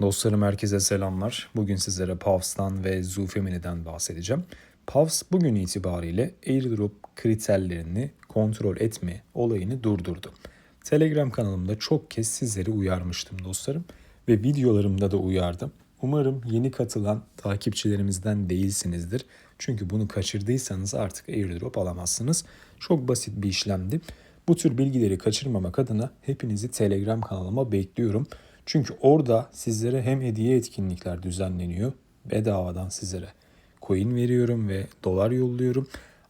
Dostlarım herkese selamlar. Bugün sizlere Pavs'tan ve Zufemini'den bahsedeceğim. Pavs bugün itibariyle airdrop kriterlerini kontrol etme olayını durdurdu. Telegram kanalımda çok kez sizleri uyarmıştım dostlarım ve videolarımda da uyardım. Umarım yeni katılan takipçilerimizden değilsinizdir. Çünkü bunu kaçırdıysanız artık airdrop alamazsınız. Çok basit bir işlemdi. Bu tür bilgileri kaçırmamak adına hepinizi Telegram kanalıma bekliyorum. Çünkü orada sizlere hem hediye etkinlikler düzenleniyor bedavadan sizlere coin veriyorum ve dolar yolluyorum.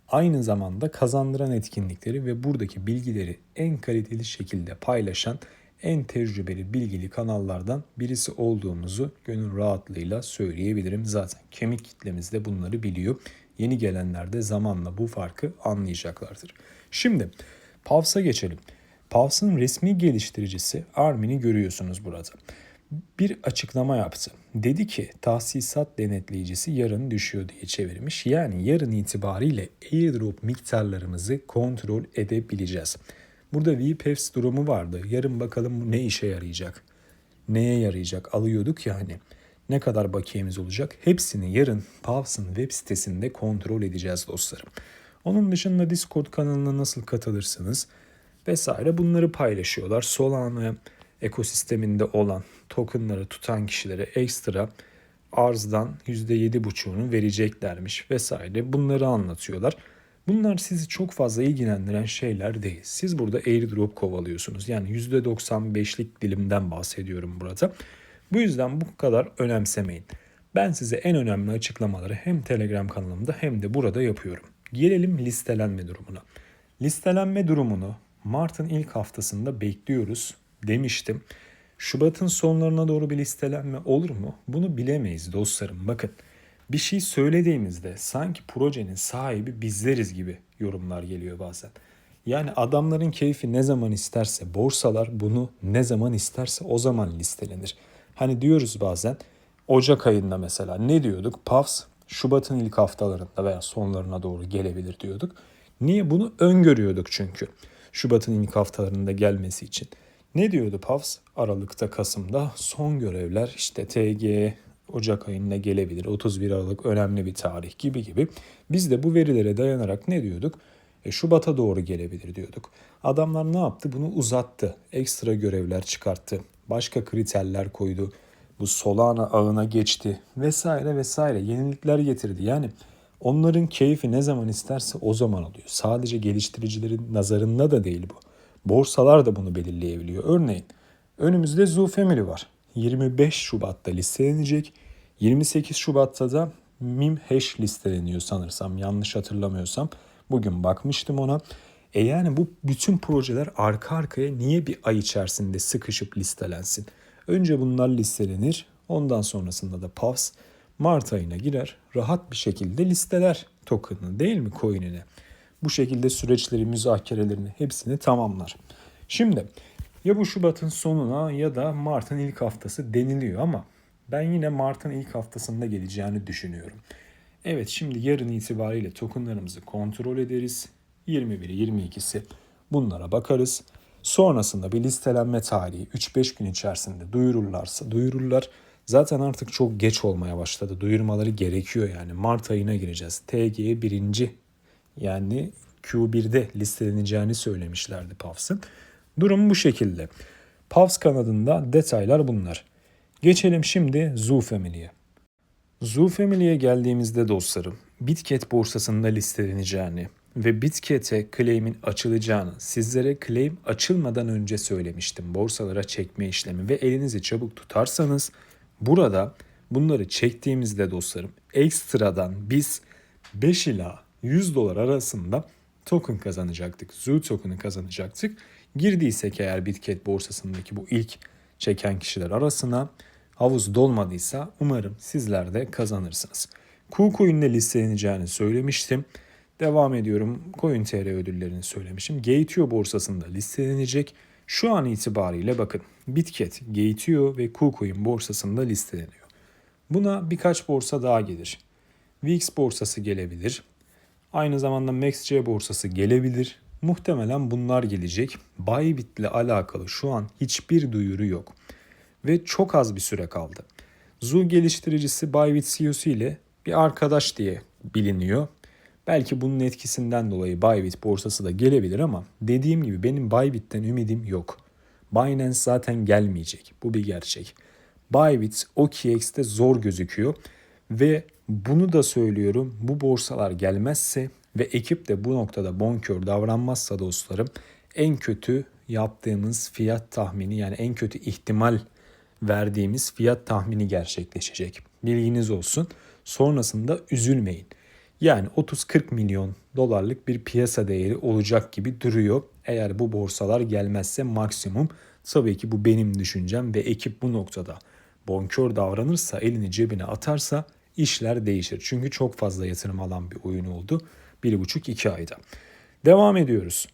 Aynı zamanda kazandıran etkinlikleri ve buradaki bilgileri en kaliteli şekilde paylaşan en tecrübeli bilgili kanallardan birisi olduğumuzu gönül rahatlığıyla söyleyebilirim. Zaten kemik kitlemiz de bunları biliyor. Yeni gelenler de zamanla bu farkı anlayacaklardır. Şimdi Pavs'a geçelim. Pavs'ın resmi geliştiricisi Armin'i görüyorsunuz burada. Bir açıklama yaptı. Dedi ki tahsisat denetleyicisi yarın düşüyor diye çevirmiş. Yani yarın itibariyle airdrop miktarlarımızı kontrol edebileceğiz. Burada VPEFS durumu vardı. Yarın bakalım ne işe yarayacak. Neye yarayacak alıyorduk ya hani. Ne kadar bakiyemiz olacak? Hepsini yarın Pavs'ın web sitesinde kontrol edeceğiz dostlarım. Onun dışında Discord kanalına nasıl katılırsınız vesaire bunları paylaşıyorlar. Solana ekosisteminde olan tokenları tutan kişilere ekstra arzdan %7,5'unu vereceklermiş vesaire bunları anlatıyorlar. Bunlar sizi çok fazla ilgilendiren şeyler değil. Siz burada airdrop kovalıyorsunuz. Yani %95'lik dilimden bahsediyorum burada. Bu yüzden bu kadar önemsemeyin. Ben size en önemli açıklamaları hem Telegram kanalımda hem de burada yapıyorum. Gelelim listelenme durumuna. Listelenme durumunu Mart'ın ilk haftasında bekliyoruz demiştim. Şubat'ın sonlarına doğru bir listelenme olur mu? Bunu bilemeyiz dostlarım. Bakın bir şey söylediğimizde sanki projenin sahibi bizleriz gibi yorumlar geliyor bazen. Yani adamların keyfi ne zaman isterse borsalar bunu ne zaman isterse o zaman listelenir. Hani diyoruz bazen Ocak ayında mesela ne diyorduk? Pavs Şubat'ın ilk haftalarında veya sonlarına doğru gelebilir diyorduk. Niye? Bunu öngörüyorduk çünkü. Şubat'ın ilk haftalarında gelmesi için. Ne diyordu Pavs? Aralık'ta, Kasım'da son görevler işte TG Ocak ayında gelebilir. 31 Aralık önemli bir tarih gibi gibi. Biz de bu verilere dayanarak ne diyorduk? E, Şubat'a doğru gelebilir diyorduk. Adamlar ne yaptı? Bunu uzattı. Ekstra görevler çıkarttı. Başka kriterler koydu. Bu Solana ağına geçti vesaire vesaire yenilikler getirdi. Yani onların keyfi ne zaman isterse o zaman oluyor. Sadece geliştiricilerin nazarında da değil bu. Borsalar da bunu belirleyebiliyor. Örneğin önümüzde Zoo var. 25 Şubat'ta listelenecek. 28 Şubat'ta da Mim listeleniyor sanırsam yanlış hatırlamıyorsam. Bugün bakmıştım ona. E yani bu bütün projeler arka arkaya niye bir ay içerisinde sıkışıp listelensin? Önce bunlar listelenir. Ondan sonrasında da PAVS Mart ayına girer. Rahat bir şekilde listeler token'ı değil mi coin'ini? Bu şekilde süreçleri, müzakerelerini hepsini tamamlar. Şimdi ya bu Şubat'ın sonuna ya da Mart'ın ilk haftası deniliyor ama ben yine Mart'ın ilk haftasında geleceğini düşünüyorum. Evet şimdi yarın itibariyle tokenlarımızı kontrol ederiz. 21'i 22'si bunlara bakarız. Sonrasında bir listelenme tarihi 3-5 gün içerisinde duyururlarsa duyururlar. Zaten artık çok geç olmaya başladı. Duyurmaları gerekiyor yani. Mart ayına gireceğiz. TG'ye birinci yani Q1'de listeleneceğini söylemişlerdi Pavs'ın. Durum bu şekilde. Pavs kanadında detaylar bunlar. Geçelim şimdi Zoo Family'ye. Zoo Family'ye geldiğimizde dostlarım, Bitget borsasında listeleneceğini ve Bitket'e claim'in açılacağını sizlere claim açılmadan önce söylemiştim. Borsalara çekme işlemi ve elinizi çabuk tutarsanız burada bunları çektiğimizde dostlarım ekstradan biz 5 ila 100 dolar arasında token kazanacaktık. Zoo token'ı kazanacaktık. Girdiysek eğer Bitget borsasındaki bu ilk çeken kişiler arasına havuz dolmadıysa umarım sizler de kazanırsınız. KuCoin'de listeleneceğini söylemiştim. Devam ediyorum. CoinTR ödüllerini söylemişim. Gate.io borsasında listelenecek. Şu an itibariyle bakın Bitget, Gate.io ve KuCoin borsasında listeleniyor. Buna birkaç borsa daha gelir. VIX borsası gelebilir. Aynı zamanda MaxC borsası gelebilir. Muhtemelen bunlar gelecek. Bybit ile alakalı şu an hiçbir duyuru yok. ve çok az bir süre kaldı. Zoo geliştiricisi Bybit CEO'su ile bir arkadaş diye biliniyor. Belki bunun etkisinden dolayı Bybit borsası da gelebilir ama dediğim gibi benim Bybit'ten ümidim yok. Binance zaten gelmeyecek. Bu bir gerçek. Bybit OKX'te zor gözüküyor ve bunu da söylüyorum. Bu borsalar gelmezse ve ekip de bu noktada bonkör davranmazsa dostlarım en kötü yaptığımız fiyat tahmini yani en kötü ihtimal verdiğimiz fiyat tahmini gerçekleşecek. Bilginiz olsun. Sonrasında üzülmeyin. Yani 30-40 milyon dolarlık bir piyasa değeri olacak gibi duruyor. Eğer bu borsalar gelmezse maksimum tabii ki bu benim düşüncem ve ekip bu noktada bonkör davranırsa elini cebine atarsa işler değişir. Çünkü çok fazla yatırım alan bir oyun oldu. 1,5-2 ayda. Devam ediyoruz.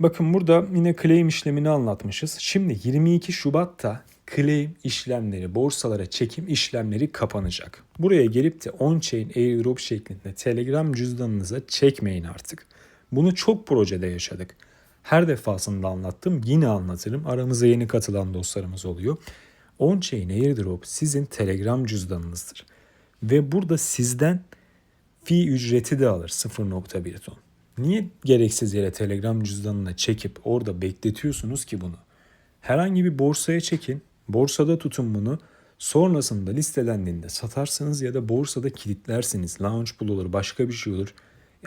Bakın burada yine claim işlemini anlatmışız. Şimdi 22 Şubat'ta claim işlemleri, borsalara çekim işlemleri kapanacak. Buraya gelip de on-chain airdrop şeklinde Telegram cüzdanınıza çekmeyin artık. Bunu çok projede yaşadık. Her defasında anlattım, yine anlatırım. Aramıza yeni katılan dostlarımız oluyor. On-chain airdrop sizin Telegram cüzdanınızdır. Ve burada sizden fi ücreti de alır 0.1 ton. Niye gereksiz yere Telegram cüzdanına çekip orada bekletiyorsunuz ki bunu? Herhangi bir borsaya çekin, borsada tutun bunu. Sonrasında listelendiğinde satarsınız ya da borsada kilitlersiniz. Launch pool olur, başka bir şey olur.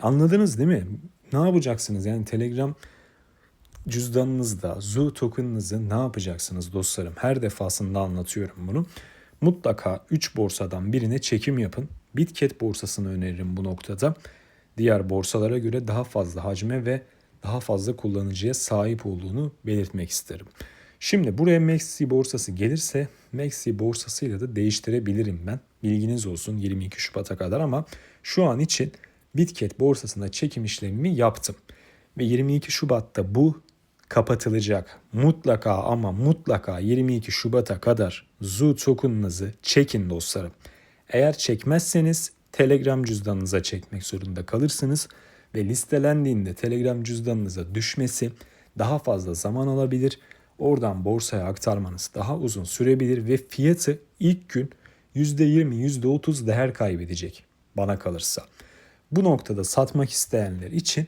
Anladınız değil mi? Ne yapacaksınız? Yani Telegram cüzdanınızda Zoo token'ınızı ne yapacaksınız dostlarım? Her defasında anlatıyorum bunu. Mutlaka 3 borsadan birine çekim yapın. Bitget borsasını öneririm bu noktada. Diğer borsalara göre daha fazla hacme ve daha fazla kullanıcıya sahip olduğunu belirtmek isterim. Şimdi buraya Maxi borsası gelirse Maxi borsasıyla da değiştirebilirim ben. Bilginiz olsun 22 Şubat'a kadar ama şu an için Bitget borsasında çekim işlemimi yaptım. Ve 22 Şubat'ta bu kapatılacak. Mutlaka ama mutlaka 22 Şubat'a kadar Zoo token'ınızı çekin dostlarım. Eğer çekmezseniz Telegram cüzdanınıza çekmek zorunda kalırsınız ve listelendiğinde Telegram cüzdanınıza düşmesi daha fazla zaman alabilir. Oradan borsaya aktarmanız daha uzun sürebilir ve fiyatı ilk gün %20, %30 değer kaybedecek bana kalırsa. Bu noktada satmak isteyenler için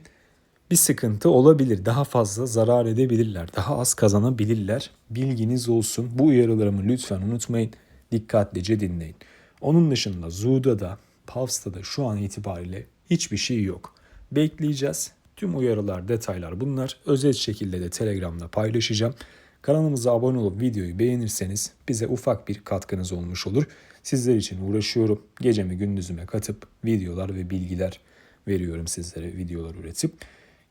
bir sıkıntı olabilir. Daha fazla zarar edebilirler. Daha az kazanabilirler. Bilginiz olsun. Bu uyarılarımı lütfen unutmayın. Dikkatlice dinleyin. Onun dışında Zoo'da da Pulse'da da şu an itibariyle hiçbir şey yok. Bekleyeceğiz. Tüm uyarılar, detaylar bunlar. Özel şekilde de Telegram'da paylaşacağım. Kanalımıza abone olup videoyu beğenirseniz bize ufak bir katkınız olmuş olur. Sizler için uğraşıyorum. Gecemi gündüzüme katıp videolar ve bilgiler veriyorum sizlere videolar üretip.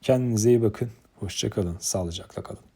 Kendinize iyi bakın. Hoşçakalın. Sağlıcakla kalın.